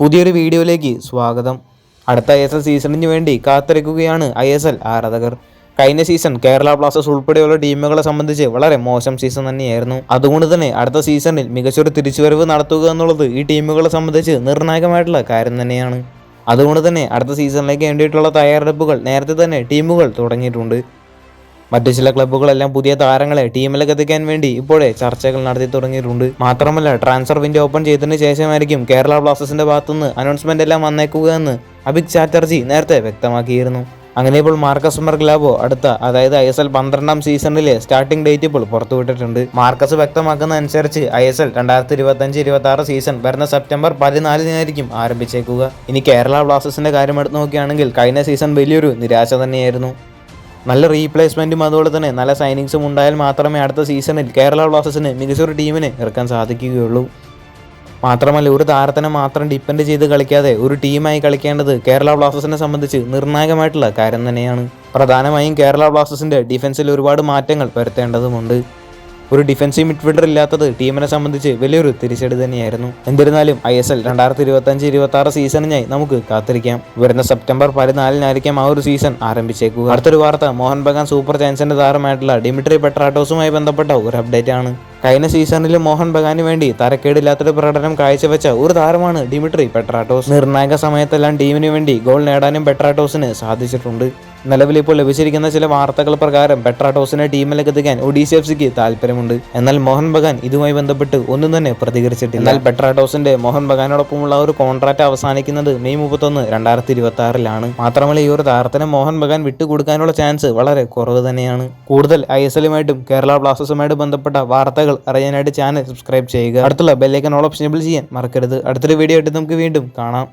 പുതിയൊരു വീഡിയോയിലേക്ക് സ്വാഗതം. അടുത്ത ഐ എസ് എൽ സീസണിന് വേണ്ടി കാത്തിരിക്കുകയാണ് ഐ എസ് എൽ ആരാധകർ. കഴിഞ്ഞ സീസൺ കേരള ബ്ലാസ്റ്റേഴ്സ് ഉൾപ്പെടെയുള്ള ടീമുകളെ സംബന്ധിച്ച് വളരെ മോശം സീസൺ തന്നെയായിരുന്നു. അതുകൊണ്ട് തന്നെ അടുത്ത സീസണിൽ മികച്ചൊരു തിരിച്ചുവരവ് നടത്തുക എന്നുള്ളത് ഈ ടീമുകളെ സംബന്ധിച്ച് നിർണായകമായിട്ടുള്ള കാര്യം തന്നെയാണ്. അതുകൊണ്ട് തന്നെ അടുത്ത സീസണിലേക്ക് വേണ്ടിയിട്ടുള്ള തയ്യാറെടുപ്പുകൾ നേരത്തെ തന്നെ ടീമുകൾ തുടങ്ങിയിട്ടുണ്ട്. മറ്റു ചില ക്ലബ്ബുകളെല്ലാം പുതിയ താരങ്ങളെ ടീമിലേക്ക് എത്തിക്കാൻ വേണ്ടി ഇപ്പോഴേ ചർച്ചകൾ നടത്തി തുടങ്ങിയിട്ടുണ്ട്. മാത്രമല്ല ട്രാൻസ്ഫർ വിൻഡോ ഓപ്പൺ ചെയ്തതിന് ശേഷമായിരിക്കും കേരള ബ്ലാസ്റ്റേഴ്സിന്റെ ഭാഗത്തുനിന്ന് അനൗൺസ്മെന്റ് എല്ലാം വന്നേക്കുക എന്ന് അഭിക് ചാറ്റർജി നേരത്തെ വ്യക്തമാക്കിയിരുന്നു. അങ്ങനെ ഇപ്പോൾ മാർക്കസ് മർഗ്ലാബോ അടുത്ത അതായത് ഐ എസ് എൽ പന്ത്രണ്ടാം സീസണിലെ സ്റ്റാർട്ടിംഗ് ഡേറ്റ് ഇപ്പോൾ പുറത്തുവിട്ടിട്ടുണ്ട്. മാർക്കസ് വ്യക്തമാക്കുന്ന അനുസരിച്ച് ഐ എസ് എൽ രണ്ടായിരത്തി ഇരുപത്തി അഞ്ച് ഇരുപത്തി ആറ് സീസൺ വരുന്ന സെപ്റ്റംബർ പതിനാലിനായിരിക്കും ആരംഭിച്ചേക്കുക. ഇനി കേരള ബ്ലാസ്റ്റേഴ്സിന്റെ കാര്യം എടുത്ത് നോക്കുകയാണെങ്കിൽ കഴിഞ്ഞ സീസൺ വലിയൊരു നിരാശ തന്നെയായിരുന്നു. നല്ല റീപ്ലേസ്മെന്റും അതുപോലെ തന്നെ നല്ല സൈനിങ്സും ഉണ്ടായാൽ മാത്രമേ അടുത്ത സീസണിൽ കേരള ബ്ലാസ്റ്റേഴ്സിന് മികച്ചൊരു ടീമിന് ഇറക്കാൻ സാധിക്കുകയുള്ളൂ. മാത്രമല്ല ഒരു താരത്തിനെ മാത്രം ഡിപ്പെൻഡ് ചെയ്ത് കളിക്കാതെ ഒരു ടീമായി കളിക്കേണ്ടത് കേരള ബ്ലാസ്റ്റേഴ്സിനെ സംബന്ധിച്ച് നിർണായകമായിട്ടുള്ള കാര്യം തന്നെയാണ്. പ്രധാനമായും കേരള ബ്ലാസ്റ്റേഴ്സിന്റെ ഡിഫൻസിൽ ഒരുപാട് മാറ്റങ്ങൾ വരുത്തേണ്ടതുമുണ്ട്. ഒരു ഡിഫൻസീവ് മിഡ്ഫീൽഡർ ഇല്ലാത്തത് ടീമിനെ സംബന്ധിച്ച് വലിയൊരു തിരിച്ചടി തന്നെയായിരുന്നു. എന്നിരുന്നാലും ഐ എസ് എൽ രണ്ടായിരത്തി ഇരുപത്തി അഞ്ച് ഇരുപത്തി ആറ് സീസണിനായി നമുക്ക് കാത്തിരിക്കാം. വരുന്ന സെപ്റ്റംബർ പതിനാലിനായിരിക്കാം ആ ഒരു സീസൺ ആരംഭിച്ചേക്കുക. അടുത്തൊരു വാർത്ത മോഹൻ ബഗാൻ സൂപ്പർ ജയൻസിന്റെ താരമായിട്ടുള്ള ഡിമിട്രി പെട്രാട്ടോസുമായി ബന്ധപ്പെട്ട ഒരു അപ്ഡേറ്റ് ആണ്. കഴിഞ്ഞ സീസണിൽ മോഹൻ ബഗാന് വേണ്ടി തരക്കേടില്ലാത്തൊരു പ്രകടനം കാഴ്ചവെച്ച ഒരു താരമാണ് ഡിമിട്രി പെട്രാട്ടോസ്. നിർണായക സമയത്തെല്ലാം ടീമിന് വേണ്ടി ഗോൾ നേടാനും പെട്രാട്ടോസിന് സാധിച്ചിട്ടുണ്ട്. നിലവിൽ ഇപ്പോൾ ലഭിച്ചിരിക്കുന്ന ചില വാർത്തകൾ പ്രകാരം പെട്രാടോസിനെ ടീമിലേക്ക് എത്തിക്കാൻ ഒഡീസി എഫ് സിക്ക് താല്പര്യമുണ്ട് എന്നാൽ മോഹൻ ബഗാൻ ഇതുമായി ബന്ധപ്പെട്ട് ഒന്നും തന്നെ പ്രതികരിച്ചിട്ടില്ല. എന്നാൽ പെട്രാടോസിന്റെ മോഹൻ ബഗാനോടൊപ്പമുള്ള ഒരു കോൺട്രാക്ട് അവസാനിക്കുന്നത് മെയ് മുപ്പത്തൊന്ന് രണ്ടായിരത്തി ഇരുപത്തി ആറിലാണ് മാത്രമല്ല ഈ ഒരു താരത്തിന് മോഹൻ ബഗാൻ വിട്ടുകൊടുക്കാനുള്ള ചാൻസ് വളരെ കുറവ് തന്നെയാണ്. കൂടുതൽ ഐ എസ് എല്ലുമായിട്ടും കേരള ബ്ലാസ്റ്റേഴ്സുമായിട്ട് ബന്ധപ്പെട്ട വാർത്തകൾ അറിയാനായിട്ട് ചാനൽ സബ്സ്ക്രൈബ് ചെയ്യുക. അടുത്തുള്ള ബെല്ലൈക്കൻ ഓൾ ഓപ്ഷൻ ചെയ്യാൻ മറക്കരുത്. അടുത്തൊരു വീഡിയോ ആയിട്ട് നമുക്ക് വീണ്ടും കാണാം.